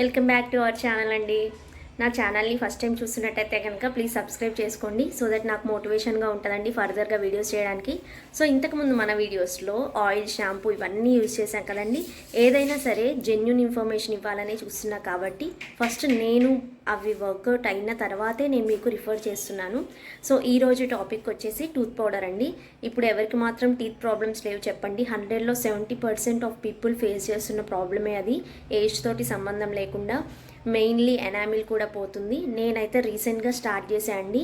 Welcome back to our channel అండి. నా ఛానల్ని ఫస్ట్ టైం చూస్తున్నట్టయితే కనుక ప్లీజ్ సబ్స్క్రైబ్ చేసుకోండి సో దట్ నాకు మోటివేషన్గా ఉంటుందండి ఫర్దర్గా వీడియోస్ చేయడానికి. సో ఇంతకుముందు మన వీడియోస్లో ఆయిల్ షాంపూ ఇవన్నీ యూజ్ చేశాం కదండి. ఏదైనా సరే జెన్యున్ ఇన్ఫర్మేషన్ ఇవ్వాలని చూస్తున్నా కాబట్టి ఫస్ట్ నేను అవి వర్కౌట్ అయిన తర్వాతే నేను మీకు రిఫర్ చేస్తున్నాను. సో ఈ రోజు టాపిక్ వచ్చేసి టూత్ పౌడర్ అండి. ఇప్పుడు ఎవరికి మాత్రం టీత్ ప్రాబ్లమ్స్ లేవు చెప్పండి. హండ్రెడ్లో seventy percent of people face చేస్తున్న ప్రాబ్లమే అది? ఏజ్ తోటి సంబంధం లేకుండా. మెయిన్లీ ఎనామిల్ కూడా పోతుంది. నేనైతే రీసెంట్గా స్టార్ట్ చేశాను అండి.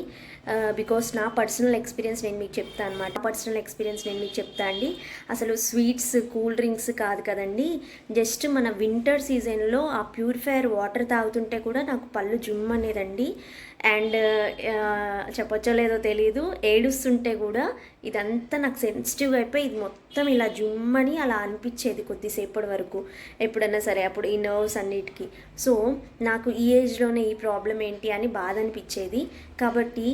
బికాస్ నా పర్సనల్ ఎక్స్పీరియన్స్ నేను మీకు చెప్తాను అనమాట పర్సనల్ ఎక్స్పీరియన్స్ నేను మీకు చెప్తా అండి. అసలు స్వీట్స్ కూల్ డ్రింక్స్ కాదు కదండి. జస్ట్ మన వింటర్ సీజన్లో ఆ ప్యూరిఫైయర్ వాటర్ తాగుతుంటే కూడా నాకు పళ్ళు జుమ్ అనేదండి. అండ్ చెప్పొచ్చో లేదో తెలియదు ఏడుస్తుంటే కూడా ఇదంతా నాకు సెన్సిటివ్ అయిపోయి ఇది మొత్తం ఇలా జుమ్మని అలా అనిపించేది కొద్దిసేపటి వరకు. ఎప్పుడన్నా సరే అప్పుడు ఈ నర్వ్స్ అన్నిటికీ. సో నాకు ఈ ఏజ్లోనే ఈ ప్రాబ్లం ఏంటి అని బాధ అనిపించేది. కాబట్టి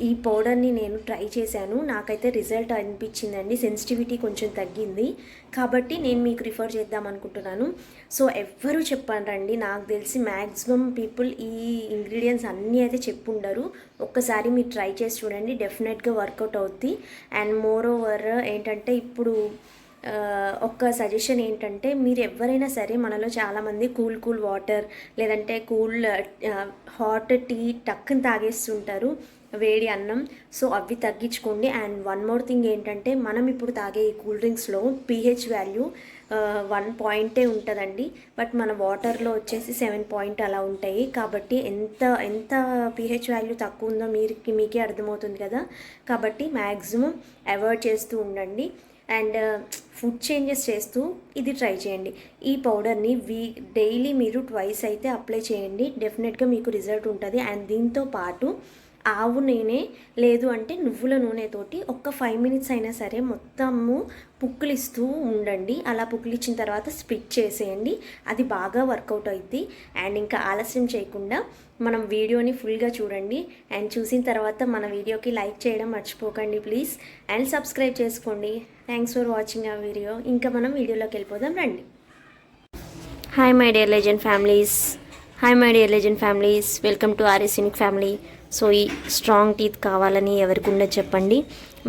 ఈ పౌడర్ని నేను ట్రై చేశాను. నాకైతే రిజల్ట్ అనిపించిందండి. సెన్సిటివిటీ కొంచెం తగ్గింది. కాబట్టి నేను మీకు రిఫర్ చేద్దాం అనుకుంటున్నాను. సో ఎవ్వరూ చెప్పండి నాకు తెలిసి మ్యాక్సిమం పీపుల్ ఈ ఇంగ్రీడియంట్స్ అన్నీ అయితే చెప్పుండరు. ఒక్కసారి మీరు ట్రై చేసి చూడండి. డెఫినెట్గా వర్కౌట్ అవుద్ది. అండ్ మోర్ ఓవర్ ఏంటంటే ఇప్పుడు ఒక్క సజెషన్ ఏంటంటే మీరు ఎవరైనా సరే మనలో చాలామంది కూల్ కూల్ వాటర్ లేదంటే కూల్ హాట్ టీ టక్కుని తాగేస్తుంటారు వేడి అన్నం. సో అవి తగ్గించుకోండి. అండ్ వన్ మోర్ థింగ్ ఏంటంటే మనం ఇప్పుడు తాగే ఈ కూల్ డ్రింక్స్లో పీహెచ్ వాల్యూ వన్ పాయింటే ఉంటుందండి. బట్ మన వాటర్లో వచ్చేసి సెవెన్ పాయింట్ అలా ఉంటాయి. కాబట్టి ఎంత ఎంత పీహెచ్ వాల్యూ తక్కువ ఉందో మీరు మీకే అర్థమవుతుంది కదా. కాబట్టి మ్యాక్సిమం అవాయిడ్ చేస్తూ ఉండండి. అండ్ ఫుడ్ చేంజెస్ చేస్తూ ఇది ట్రై చేయండి. ఈ పౌడర్ని వీ డైలీ మీరు ట్వైస్ అయితే అప్లై చేయండి. డెఫినెట్గా మీకు రిజల్ట్ ఉంటుంది. అండ్ దీంతో పాటు ఆవు నూనె లేదు అంటే నువ్వుల నూనెతోటి ఒక్క ఫైవ్ మినిట్స్ అయినా సరే మొత్తము పుక్కిలిస్తూ ఉండండి. అలా పుక్కిలిచ్చిన తర్వాత స్ప్లిట్ చేసేయండి. అది బాగా వర్కౌట్ అవుద్ది అండ్ ఇంకా ఆలస్యం చేయకుండా మనం వీడియోని ఫుల్గా చూడండి. అండ్ చూసిన తర్వాత మన వీడియోకి లైక్ చేయడం మర్చిపోకండి ప్లీజ్ అండ్ సబ్స్క్రైబ్ చేసుకోండి. థ్యాంక్స్ ఫర్ వాచింగ్ ఆ వీడియో ఇంకా మనం వీడియోలోకి వెళ్ళిపోదాం. రండి. Hi my dear legend families hi my dear legend families welcome to ఆర్ఎస్నిక్ family so ఈ స్ట్రాంగ్ టీత్ కావాలని ఎవరికి ఉండదు చెప్పండి.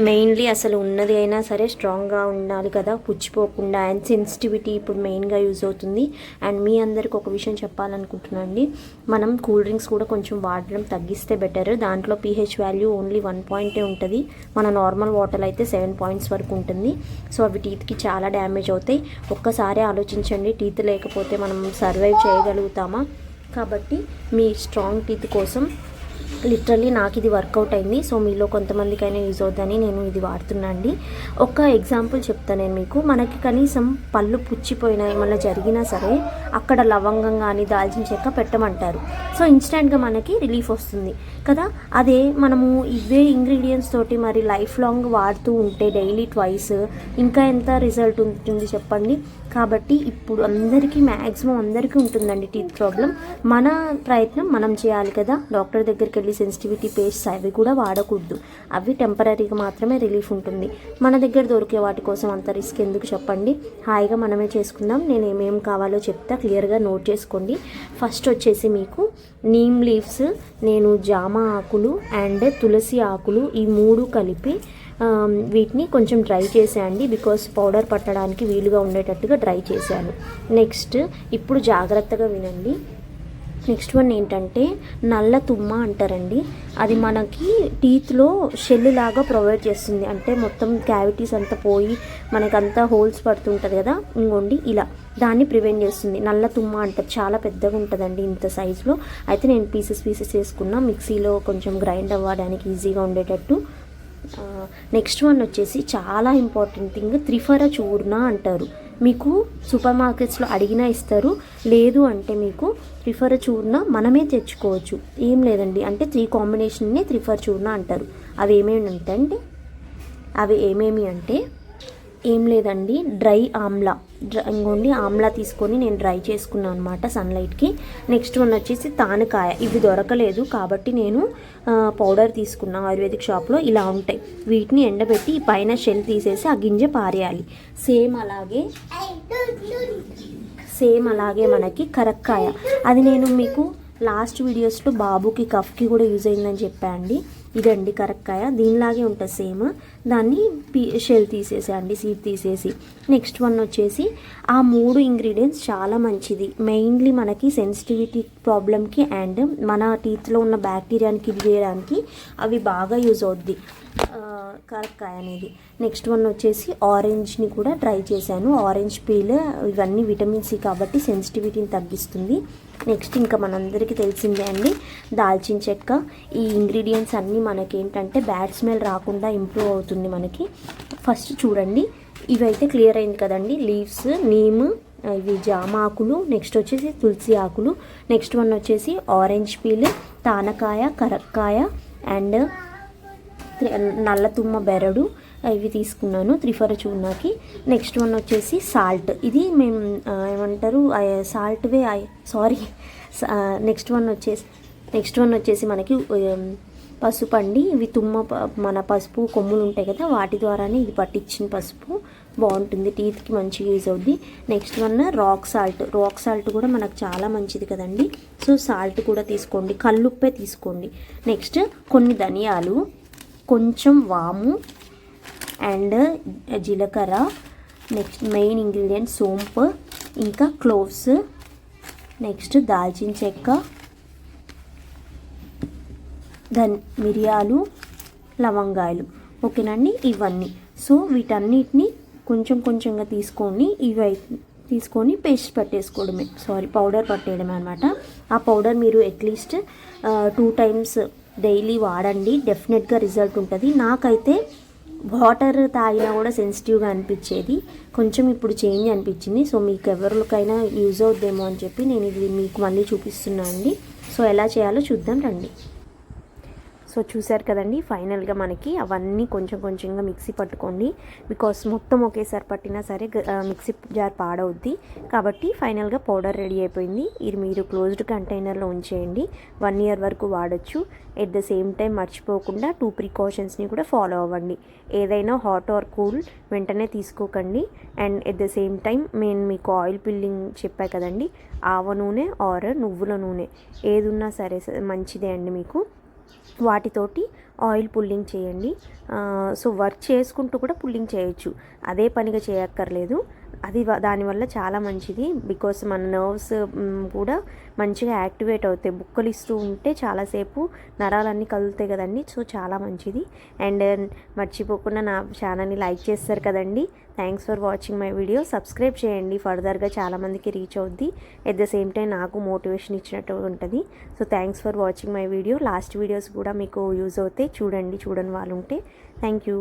మెయిన్లీ అసలు ఉన్నది అయినా సరే స్ట్రాంగ్గా ఉండాలి కదా పుచ్చిపోకుండా అండ్ సెన్సిటివిటీ ఇప్పుడు మెయిన్గా యూజ్ అవుతుంది. అండ్ మీ అందరికి ఒక విషయం చెప్పాలనుకుంటున్నాను అండి మనం కూల్ డ్రింక్స్ కూడా కొంచెం వాడడం తగ్గిస్తే బెటర్ దాంట్లో పీహెచ్ వాల్యూ ఓన్లీ వన్ పాయింటే ఉంటుంది. మన నార్మల్ వాటర్ అయితే సెవెన్ పాయింట్స్ వరకు ఉంటుంది. సో అవి టీత్కి చాలా డ్యామేజ్ అవుతాయి. ఒక్కసారి ఆలోచించండి టీత్ లేకపోతే మనం సర్వైవ్ చేయగలుగుతామా? కాబట్టి మీ స్ట్రాంగ్ టీత్ కోసం లిటరల్లీ నాకు ఇది వర్కౌట్ అయింది. సో మీలో కొంతమందికైనా యూజ్ అవుతుందని నేను ఇది వాడుతున్నా అండి ఒక ఎగ్జాంపుల్ చెప్తాను నేను మీకు. మనకి కనీసం పళ్ళు పుచ్చిపోయినా ఏమన్నా జరిగినా సరే అక్కడ లవంగం కానీ దాల్చిన చెక్క పెట్టమంటారు. సో ఇన్స్టెంట్గా మనకి రిలీఫ్ వస్తుంది. కదా? అదే మనము ఇవే ఇంగ్రీడియంట్స్ తోటి మరి లైఫ్ లాంగ్ వాడుతూ ఉంటే డైలీ ట్వైస్ ఇంకా ఎంత రిజల్ట్ ఉంటుంది చెప్పండి? కాబట్టి ఇప్పుడు అందరికీ మ్యాక్సిమం అందరికీ ఉంటుందండి టీత్ ప్రాబ్లం. మన ప్రయత్నం మనం చేయాలి కదా. డాక్టర్ దగ్గరికి వెళ్ళి సెన్సిటివిటీ పేస్ట్స్ అవి కూడా వాడకూడదు. అవి టెంపరీగా మాత్రమే రిలీఫ్ ఉంటుంది. మన దగ్గర దొరికే వాటి కోసం అంత రిస్క్ ఎందుకు చెప్పండి? హాయిగా మనమే చేసుకుందాం. నేను ఏమేమి కావాలో చెప్తా. క్లియర్గా నోట్ చేసుకోండి. ఫస్ట్ వచ్చేసి మీకు నీమ్ లీవ్స్ నేను జామ ఆకులు అండ్ తులసి ఆకులు ఈ మూడు కలిపి వీటిని కొంచెం డ్రై చేసేయండి బికాస్ పౌడర్ పట్టడానికి వీలుగా ఉండేటట్టుగా డ్రై చేశాను. నెక్స్ట్ ఇప్పుడు జాగ్రత్తగా వినండి. నెక్స్ట్ వన్ ఏంటంటే నల్ల తుమ్మ అంటారండి. అది మనకి టీత్లో షెల్ లాగా ప్రొవైడ్ చేస్తుంది. అంటే మొత్తం క్యావిటీస్ అంతా పోయి మనకంతా హోల్స్ పడుతుంటుంది కదా? ఇంకోండి ఇలా దాన్ని ప్రివెంట్ చేస్తుంది. నల్ల తుమ్మ అంటారు. చాలా పెద్దగా ఉంటుందండి ఇంత సైజులో. అయితే నేను పీసెస్ పీసెస్ వేసుకున్నా మిక్సీలో కొంచెం గ్రైండ్ అవ్వడానికి ఈజీగా ఉండేటట్టు నెక్స్ట్ వన్ వచ్చేసి చాలా ఇంపార్టెంట్ థింగ్ త్రిఫర చూర్ణ అంటారు. మీకు సూపర్ మార్కెట్స్లో అడిగినా ఇస్తారు లేదు అంటే మీకు త్రిఫర చూర్ణ మనమే తెచ్చుకోవచ్చు. ఏం లేదండి అంటే త్రీ కాంబినేషన్ని త్రిఫర్ చూర్ణ అంటారు. అవి ఏమేమి అంటే అవి ఏమేమి అంటే ఏం లేదండి డ్రై ఆమ్లా. డ్రై ఇంకోండి ఆమ్లా తీసుకొని నేను డ్రై చేసుకున్నాను అనమాట సన్లైట్కి. నెక్స్ట్ వన్ వచ్చేసి తానకాయ. ఇవి దొరకలేదు కాబట్టి నేను పౌడర్ తీసుకున్నా ఆయుర్వేదిక్ షాప్లో. ఇలా ఉంటాయి. వీటిని ఎండబెట్టి ఈ పైన షెల్ తీసేసి ఆ గింజ పారేయాలి. సేమ్ అలాగే సేమ్ అలాగే మనకి కరక్కాయ. అది నేను మీకు లాస్ట్ వీడియోస్లో బాబుకి కఫ్కి కూడా యూజ్ అయిందని చెప్పా అండి. ఇదండి కరక్కాయ. దీనిలాగే ఉంటుంది సేమ్. దాన్ని షెల్ తీసేసేయండి సీడ్ తీసేసి. నెక్స్ట్ వన్ వచ్చేసి ఆ మూడు ఇంగ్రీడియంట్స్ చాలా మంచిది. మెయిన్లీ మనకి సెన్సిటివిటీ ప్రాబ్లమ్కి అండ్ మన టీత్లో ఉన్న బ్యాక్టీరియాని కిల్ చేయడానికి అవి బాగా యూజ్ అవుద్ది. కరక్కాయ అనేది. నెక్స్ట్ వన్ వచ్చేసి ఆరెంజ్ని కూడా ట్రై చేశాను. ఆరెంజ్ పీల్ ఇవన్నీ విటమిన్ సి కాబట్టి సెన్సిటివిటీని తగ్గిస్తుంది. నెక్స్ట్ ఇంకా మనందరికీ తెలిసిందే అండి దాల్చిన చెక్క. ఈ ఇంగ్రీడియంట్స్ అన్నీ మనకి ఏంటంటే బ్యాడ్ స్మెల్ రాకుండా ఇంప్రూవ్ అవుతుంది మనకి. ఫస్ట్ చూడండి ఇవైతే క్లియర్ అయింది కదండి లీవ్స్ నీమ్ ఇవి జామ ఆకులు నెక్స్ట్ వచ్చేసి తులసి ఆకులు నెక్స్ట్ వన్ వచ్చేసి ఆరెంజ్ పీల్ తానకాయ కరక్కాయ అండ్ నల్ల తుమ్మ బెరడు ఇవి తీసుకున్నాను త్రిఫర చూర్ణాకి నెక్స్ట్ వన్ వచ్చేసి సాల్ట్. ఇది మేము ఆ, ఏమంటారు సాల్ట్వే సారీ నెక్స్ట్ వన్ వచ్చేసి నెక్స్ట్ వన్ వచ్చేసి మనకి పసుపు అండి ఇవి తుమ్మ ప- మన పసుపు కొమ్ములు ఉంటాయి కదా వాటి ద్వారానే ఇది పట్టించిన పసుపు. బాగుంటుంది టీత్కి మంచి యూజ్ అవుద్ది. Next one rock salt. Rock salt కూడా మనకు చాలా మంచిది కదండి. సో సాల్ట్ కూడా తీసుకోండి. కల్లుప్పే తీసుకోండి. నెక్స్ట్ కొన్ని ధనియాలు కొంచెం వాము అండ్ జీలకర్ర నెక్స్ట్ మెయిన్ ఇంగ్రీడియంట్ సోంపు ఇంకా క్లోవ్స్ నెక్స్ట్ దాల్చిన చెక్క ధన్ మిరియాలు లవంగాయలు. ఓకేనండి? ఇవన్నీ. సో వీటన్నిటిని కొంచెం కొంచెంగా తీసుకొని ఇవి తీసుకొని పేస్ట్ పట్టేసుకోవడమే. సారీ పౌడర్ పట్టేయడమే అనమాట ఆ పౌడర్ మీరు అట్లీస్ట్ టూ టైమ్స్ డైలీ వాడండి. డెఫినెట్గా రిజల్ట్ ఉంటుంది. నాకైతే వాటర్ తాగినా కూడా సెన్సిటివ్గా అనిపించేది. కొంచెం ఇప్పుడు చేంజ్ అనిపించింది. సో మీకు ఎవరికైనా యూజ్ అవుద్దేమో అని చెప్పి నేను ఇది మీకు మళ్ళీ చూపిస్తున్నాను అండి సో ఎలా చేయాలో చూద్దాం రండి. సో చూసారు కదండి ఫైనల్గా మనకి అవన్నీ కొంచెం కొంచెంగా మిక్సీ పట్టుకోండి. బికాస్ మొత్తం ఒకేసారి పట్టినా సరే మిక్సీ జార్ పాడవుద్ది. కాబట్టి ఫైనల్గా పౌడర్ రెడీ అయిపోయింది. ఇది మీరు క్లోజ్డ్ కంటైనర్లో ఉంచేయండి. వన్ ఇయర్ వరకు వాడచ్చు. ఎట్ ద సేమ్ టైం మర్చిపోకుండా టూ ప్రికాషన్స్ని కూడా ఫాలో అవ్వండి. ఏదైనా హాట్ ఆర్ కూల్ వెంటనే తీసుకోకండి. And at the same time నేను మీకు ఆయిల్ పిల్లింగ్ చెప్పా కదండి. ఆవ నూనె ఆర్ నువ్వుల నూనె. ఏదున్నా సరే మంచిదే అండి మీకు. వాటితోటి ఆయిల్ పుల్లింగ్ చేయండి. సో వర్క్ చేసుకుంటూ కూడా పుల్లింగ్ చేయొచ్చు. అదే పనిగా చేయక్కర్లేదు. అది దానివల్ల చాలా మంచిది. బికాస్ మన నర్వ్స్ కూడా మంచిగా యాక్టివేట్ అవుతాయి. బుక్కలు ఇస్తూ ఉంటే చాలాసేపు నరాలన్నీ కదులుతాయి కదండి. సో చాలా మంచిది. అండ్ మర్చిపోకుండా నా ఛానల్ని లైక్ చేస్తారు కదండి. Thanks for watching my video subscribe చేయండి. ఫర్దర్గా చాలామందికి రీచ్ అవుద్ది. ఎట్ ద సేమ్ టైం నాకు మోటివేషన్ ఇచ్చినట్టు ఉంటుంది. So thanks for watching my video last videos కూడా మీకు యూజ్ అవుతాయి. చూడండి చూడని వాళ్ళు ఉంటే. Thank you